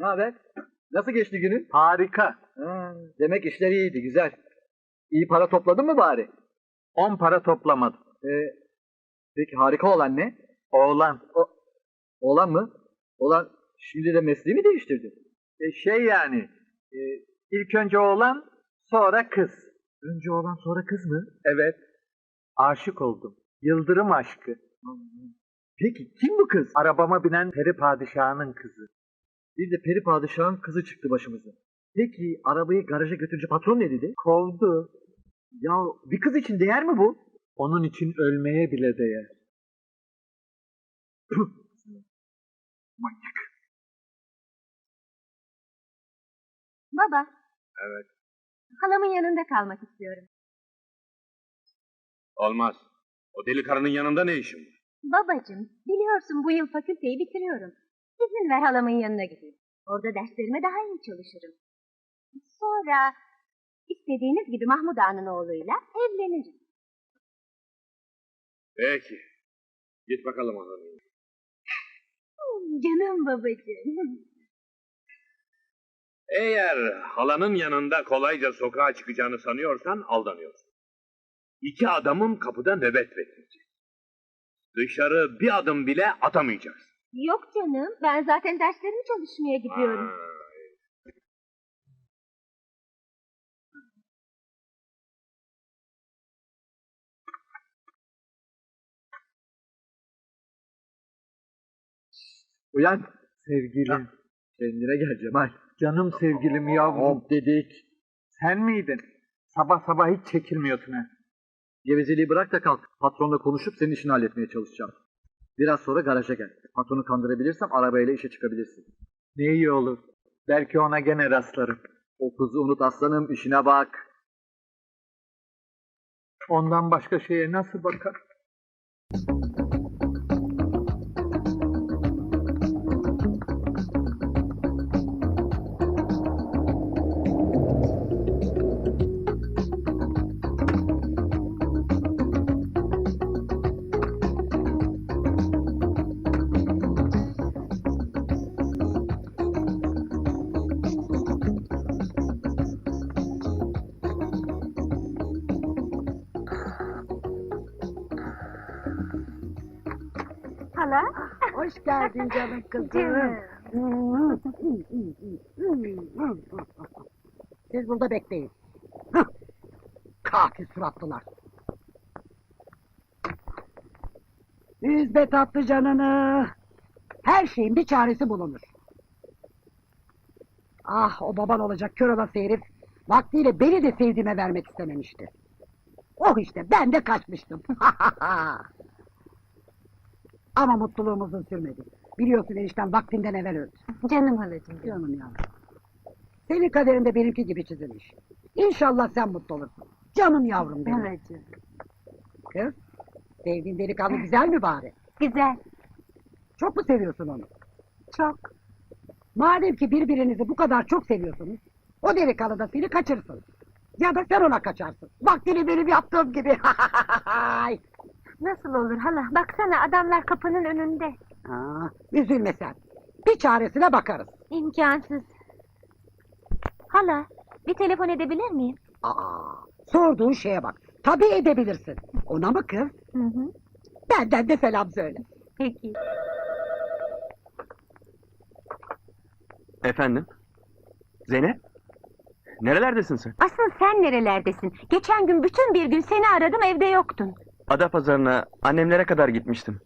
Ne haber? Nasıl geçti günün? Harika. Ha, demek işler iyiydi, güzel. İyi para topladın mı bari? On para toplamadım. Ee, peki harika olan ne? Oğlan. Oğlan mı? Oğlan şimdi de mesleği mi değiştirdi? E, şey yani. E, ilk önce oğlan, sonra kız. Önce oğlan sonra kız mı? Evet. Aşık oldum. Yıldırım aşkı. Peki kim bu kız? Arabama binen peri padişahının kızı. Bir de peri padişahın kızı çıktı başımıza. Peki arabayı garaja götürünce patron ne dedi? Kovdu. Ya bir kız için değer mi bu? Onun için ölmeye bile değer. Manyak. Baba. Evet. Halamın yanında kalmak istiyorum. Olmaz. O deli karının yanında ne işin var? Babacığım, biliyorsun bu yıl fakülteyi bitiriyorum. İzin ver halamın yanına gideyim. Orada derslerime daha iyi çalışırım. Sonra istediğiniz gibi Mahmud Ağa'nın oğluyla evlenirim. Peki. Git bakalım zaman. Hmm, Canım babacığım. Eğer halanın yanında kolayca sokağa çıkacağını sanıyorsan aldanıyorsun. İki adamın kapıda nöbet bekleyecek. Dışarı bir adım bile atamayacaksın. Yok canım, ben zaten derslerimi çalışmaya gidiyorum. Ha, Uyan. Sevgilim. Kendine gel Cemal. Canım sevgilim yavrum. Hop dedik. Sen miydin? Sabah sabah hiç çekilmiyorsun ha. Gevezeliği bırak da kalk. Patronla konuşup senin işini halletmeye çalışacağım. Biraz sonra garaja gel. Patronu kandırabilirsem arabayla işe çıkabilirsin. Ne iyi olur. Belki ona gene rastlarım. O kızı unut aslanım işine bak. Ondan başka şeye nasıl bakar? Geldin canım kızım. Siz burada bekleyin. Katil suratlılar. Üzme tatlı canını. Her şeyin bir çaresi bulunur. Ah o baban olacak kör olası herif. Vaktiyle beni de sevdiğime vermek istememişti. Oh işte ben de kaçmıştım. Ama mutluluğumuz uzun sürmedi. Biliyorsun enişten vaktinden evvel öldü. Canım halacığım. Canım yavrum. Senin kaderin de benimki gibi çizilmiş. İnşallah sen mutlu olursun. Canım yavrum benim. Halacığım. Kız, sevdiğin delikanlı güzel mi bari? Güzel, Çok mu seviyorsun onu? çok. Madem ki birbirinizi bu kadar çok seviyorsunuz, o delikanlı da seni kaçırsın. Ya da sen ona kaçarsın. Vaktini benim yaptığım gibi. Nasıl olur hala? Baksana adamlar kapının önünde. Aa, üzülme sen. Bir çaresine bakarız. İmkansız. Hala, bir telefon edebilir miyim? Aa, sorduğun şeye bak. Tabii edebilirsin. Ona mı kız? Hı hı. Benden de selam söyle. Peki. Efendim? Zeynep? Nerelerdesin sen? Asıl sen nerelerdesin? Geçen gün bütün bir gün seni aradım evde yoktun. Adapazarı'na annemlere kadar gitmiştim.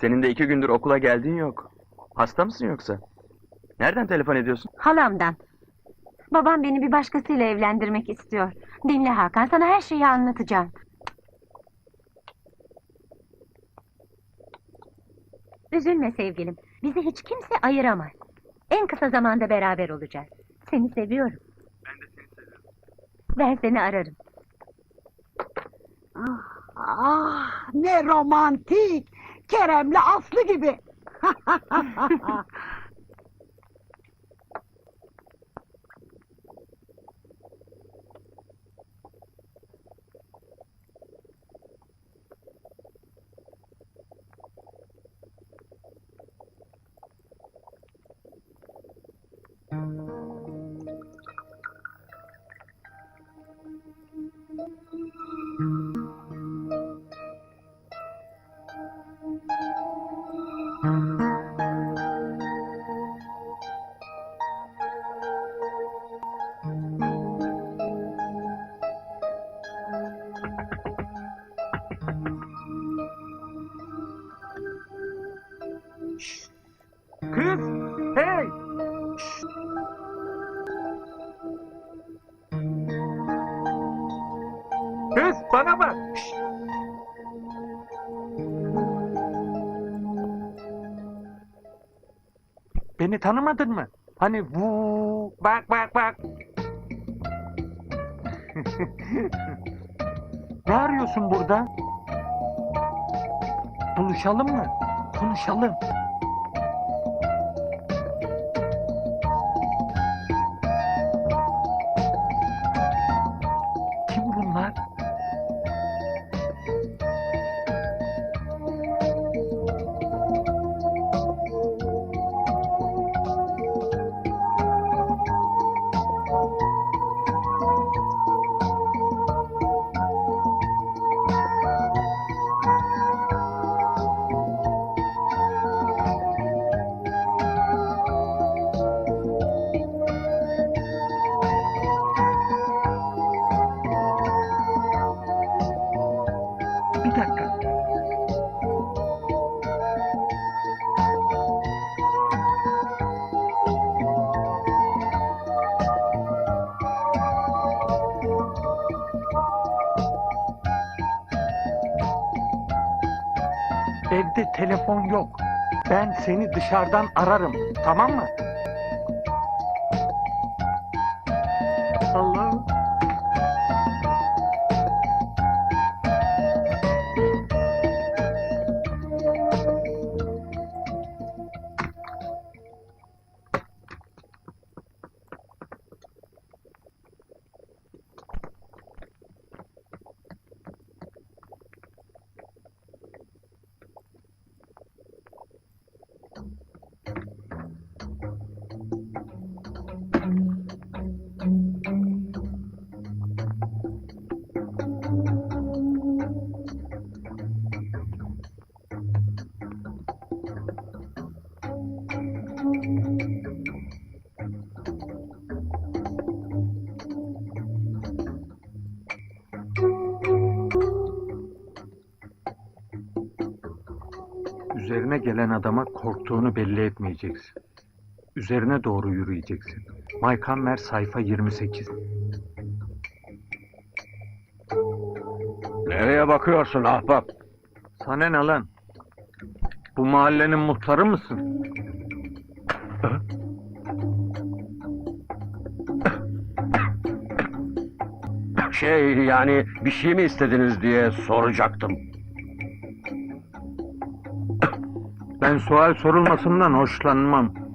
Senin de iki gündür okula geldiğin yok. Hasta mısın yoksa? Nereden telefon ediyorsun? Halamdan. Babam beni bir başkasıyla evlendirmek istiyor. Dinle Hakan sana her şeyi anlatacağım. Üzülme sevgilim. Bizi hiç kimse ayıramaz. En kısa zamanda beraber olacağız. Seni seviyorum. Ben de seni seviyorum. Ben seni ararım. Ah, ah ne romantik. Kerem'le Aslı gibi. Beni tanımadın mı? Hani vu bak bak bak. ne arıyorsun burada? Buluşalım mı? Konuşalım. Telefon yok. Ben seni dışarıdan ararım. Tamam mı? Üzerine gelen adama korktuğunu belli etmeyeceksin. Üzerine doğru yürüyeceksin. Maykammer sayfa 28. Nereye bakıyorsun ahbap? Sana ne lan? Bu mahallenin muhtarı mısın? Şey yani bir şey mi istediniz diye soracaktım. Ben sual sorulmasından hoşlanmam.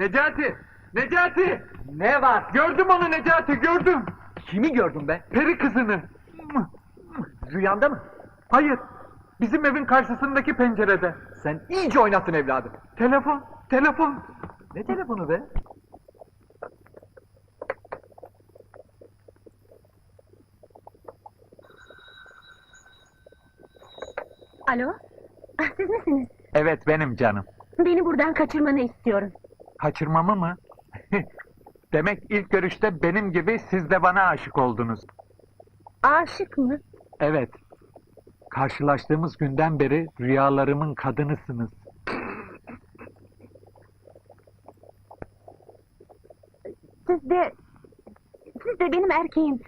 Necati! Necati! Ne var? Gördüm onu Necati gördüm. Kimi gördün be? Peri kızını. Rüyanda mı? Hayır. Bizim evin karşısındaki pencerede. Sen iyice oynattın evladım. Telefon, telefon. Ne telefonu be? Alo? Ah, siz misiniz? Evet benim canım. Beni buradan kaçırmanı istiyorum. Kaçırmamı mı? Demek ilk görüşte benim gibi siz de bana aşık oldunuz. Aşık mı? Evet. Karşılaştığımız günden beri rüyalarımın kadınısınız. Siz de... Siz de benim erkeğim.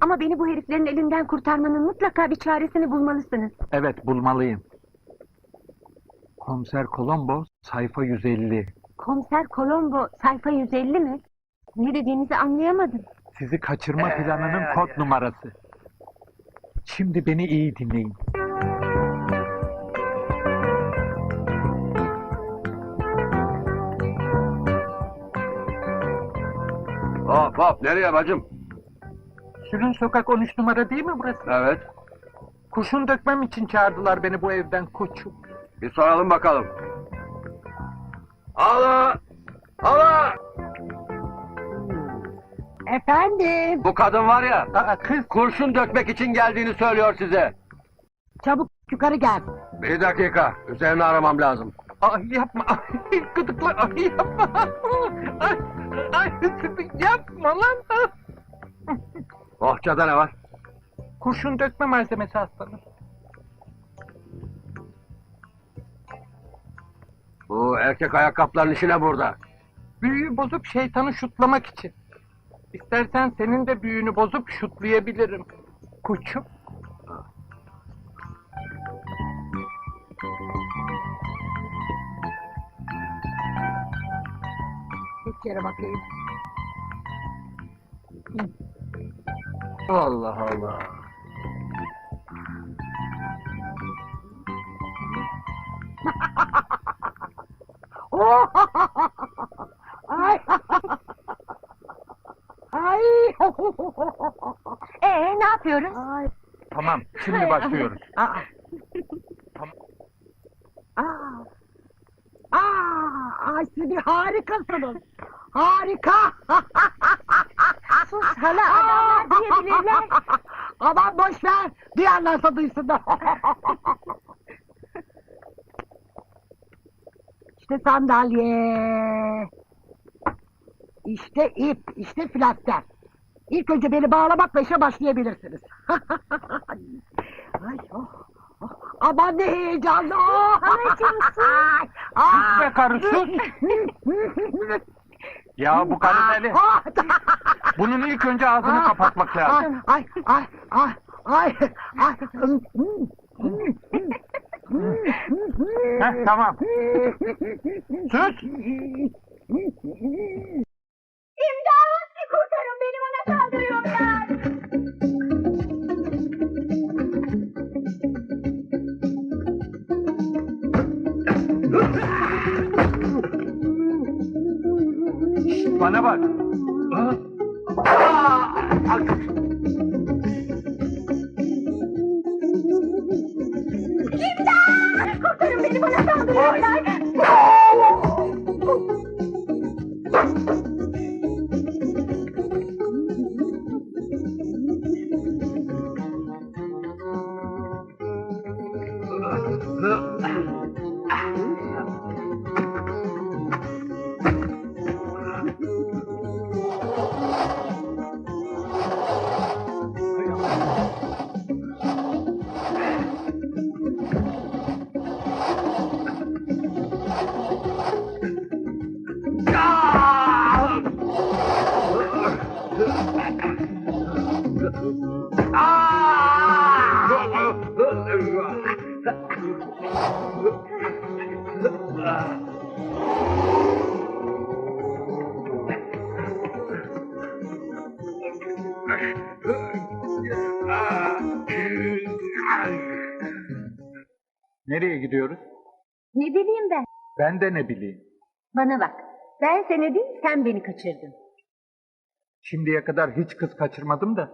Ama beni bu heriflerin elinden kurtarmanın mutlaka bir çaresini bulmalısınız. Evet bulmalıyım. Komiser Colombo sayfa 150. Komiser Colombo sayfa 150 mi? Ne dediğinizi anlayamadım. Sizi kaçırma planının kod numarası. Şimdi beni iyi dinleyin. hop nereye bacım? Sülün Sokak 13 numara değil mi burası? Evet. Kurşun dökmem için çağırdılar beni bu evden koçum. Bir soralım bakalım. Hala! Hala! Efendim. Bu kadın var ya, Aa, kız kurşun dökmek için geldiğini söylüyor size. Çabuk yukarı gel. Bir dakika, üzerine aramam lazım. ay yapma. Ay, gıdıkla ay yapma. Ay, ay, yapma lan. Bohçada ne var? Kurşun dökme malzemesi aslanım. Bu erkek ayakkabıların işi ne burada? Büyüyü bozup şeytanı şutlamak için. İstersen senin de büyüğünü bozup şutlayabilirim. Koçum. Bir kere bakayım. Allah Allah. Ay. Ay. Ee ne yapıyoruz? Ay. Tamam, şimdi başlıyoruz. Aa. Aa. Aa, ay siz bir harikasınız. Harika. Sus hala adamlar diyebilirler. Aman boş ver. Duyanlarsa duysunlar. İşte sandalye. İşte ip, işte flaster. İlk önce beni bağlamakla işe başlayabilirsiniz. Ay, oh, oh. Aman ne heyecanlı. Oh. Anacığım, sus. Ay, ay. Sus be karı, sus. Ya bu karı deli. Ah, Bunun ilk önce ağzını ah, kapatmak lazım. Ay, ay, ay, ay, ay. Heh, tamam. Sus. İmdat! Kurtarın beni bana saldırıyorlar. Bana bak. İmdat! Bana Nereye gidiyoruz? Ne bileyim ben. Ben de ne bileyim. Bana bak. Ben seni değil sen beni kaçırdın. Şimdiye kadar hiç kız kaçırmadım da.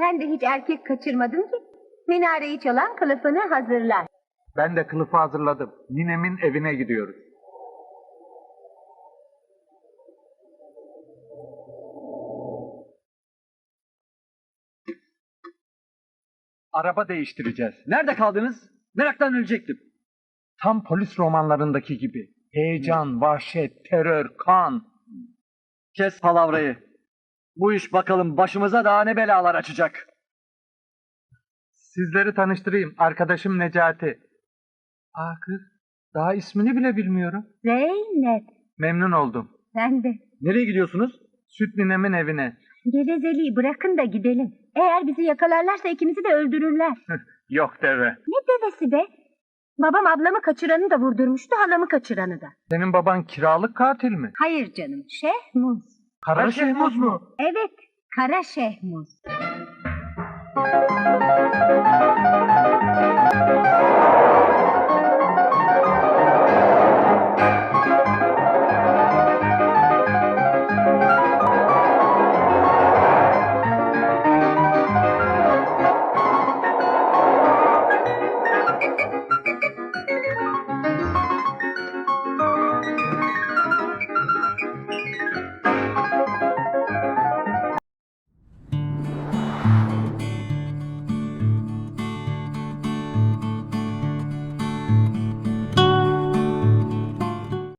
Sen de hiç erkek kaçırmadın ki. Minareyi çalan kılıfını hazırlar. Ben de kılıfı hazırladım. Ninemin evine gidiyoruz. Araba değiştireceğiz. Nerede kaldınız? Meraktan ölecektim. Tam polis romanlarındaki gibi. Heyecan, vahşet, terör, kan. Kes palavrayı. Bu iş bakalım başımıza daha ne belalar açacak. Sizleri tanıştırayım. Arkadaşım Necati. Aa kız, daha ismini bile bilmiyorum. Zeynep. Memnun oldum. Ben de. Nereye gidiyorsunuz? Süt ninemin evine. Gevezeliği bırakın da gidelim. Eğer bizi yakalarlarsa ikimizi de öldürürler. Yok deve. Ne devesi be? Babam ablamı kaçıranı da vurdurmuştu, halamı kaçıranı da. Senin baban kiralık katil mi? Hayır canım, Şehmuz. Kara Şehmuz mu? Evet, Kara Şehmuz.